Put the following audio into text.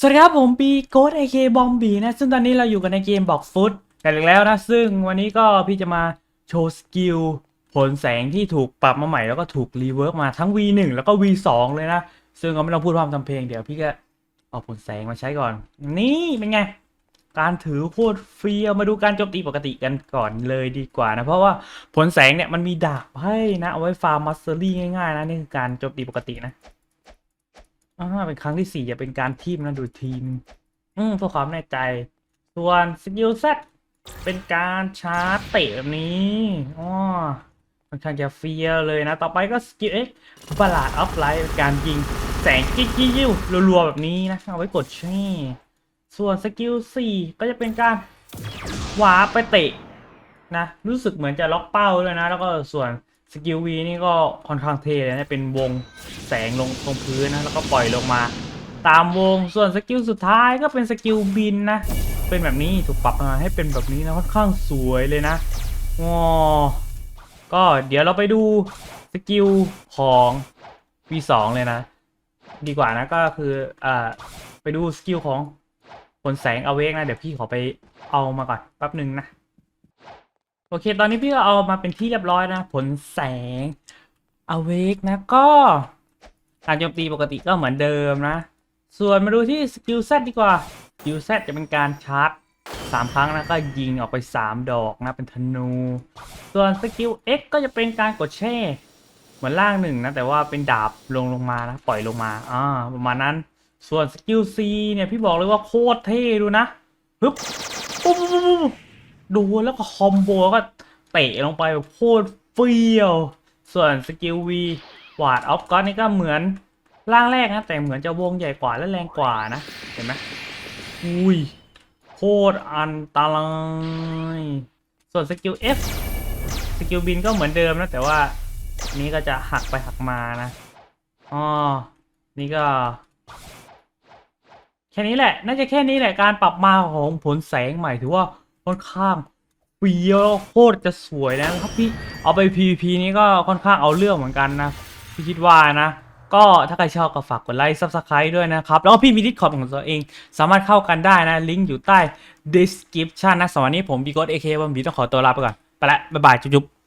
สวัสดีครับผมปีโกดไอเคบอมบีนะซึ่งตอนนี้เราอยู่กันในเกมบอกฟุตกันอีกแล้วนะ ซึ่งวันนี้ก็พี่จะมาโชว์สกิลผลแสงที่ถูกปรับมาใหม่แล้วก็ถูกรีเวิร์กมาทั้ง V1 แล้วก็ V2 เลยนะ ซึ่งก็ไม่ต้องพูดพร่ำทำเพลงเดี๋ยวพี่ก็เอาผลแสงมาใช้ก่อน นี่เป็นไง การถือโคตรเฟียวมาดูการโจมตีปกติกันก่อนเลยดีกว่านะ เพราะว่าผลแสงเนี่ยมันมีดาบให้นะเอาไว้ฟาร์มมัสเตอรี่ง่ายๆนะนี่คือการโจมตีปกตินะ อ่าเป็นครั้งที่สี่จะเป็นการทีมนะดูทีม อืมเพื่อความแน่ใจ ส่วนสกิลเซตเป็นการชาร์จเตะแบบนี้อ๋อค่อนข้างจะเฟียเลยนะ ต่อไปก็สกิลเอ็กบาลาดออฟไลท์การยิงแสงจิ๊กจิ๊วรัวๆ แบบนี้นะ เอาไว้กดแช่ส่วนสกิลสี่ก็จะเป็นการวาร์ปไปเตะนะ รู้สึกเหมือนจะล็อกเป้าเลยนะ แล้วก็ส่วน สกิลวีนี่ก็ค่อนข้างเท่เลยนะเป็นวงแสงลงตรงพื้นนะแล้วก็ปล่อยลงมา ตามวงส่วนสกิลสุดท้ายก็เป็นสกิลบินนะเป็นแบบนี้ถูกปรับมาให้เป็นแบบนี้นะค่อนข้างสวยเลยนะงอก็เดี๋ยวเราไปดูสกิลของ V2 เลยนะ ดีกว่านะก็คืออ่าไปดูสกิลของผลแสงเอาเวกนะ เดี๋ยวพี่ขอไปเอามาก่อนแป๊บหนึ่งนะ โอเค ตอนนี้พี่ก็เอามาเป็นที่เรียบร้อยนะ ผลแสงเอาเวกนะ ก็การโจมตีปกติก็เหมือนเดิมนะ ส่วนมาดูที่สกิล Z ดีกว่าสกิล Z จะเป็นการชาร์จสามครั้งนะก็ยิงออกไป 3 ดอกนะ เป็นธนู ส่วนสกิล X ก็จะเป็นการกดแช่เหมือนล่างหนึ่งนะ แต่ว่าเป็นดาบลงลงมานะ ปล่อยลงมาอ่าประมาณนั้น ส่วนสกิล C เนี่ย พี่บอกเลยว่าโคตรเท่ดูนะฮึบปุ๊บปุ๊บปุ๊บ ดูแล้วก็คอมโบแล้วก็เตะลงไปแบบโคตรเฟี้ยว ส่วนสกิล V วาดออฟก็นี่ก็เหมือนร่างแรกนะ แต่เหมือนจะวงใหญ่กว่าและแรงกว่านะ เห็นไหมอุ้ยโคตรอันตรายส่วนสกิล F สกิลบินก็เหมือนเดิมนะ แต่ว่านี้ก็จะหักไปหักมานะอ๋อนี่ก็ แค่นี้แหละ น่าจะแค่นี้แหละการปรับมาของผลแสงใหม่ถือว่า ค่อนข้างเฟี้ยวโคตรจะสวยนะครับพี่เอาไป PVP นี้ก็ค่อนข้างเอาเรื่องเหมือนกันนะพี่คิดว่านะก็ถ้าใครชอบก็ฝากกดไลค์ Subscribe ด้วยนะครับ แล้วก็พี่มีดิสคอร์ดของตัวเอง สามารถเข้ากันได้นะ ลิงก์อยู่ใต้ description นะสำหรับวันนี้ผมบีโกดเอเควันบีต้องขอตัวลาไปก่อน ไปละ บ๊ายบาย จุ๊บ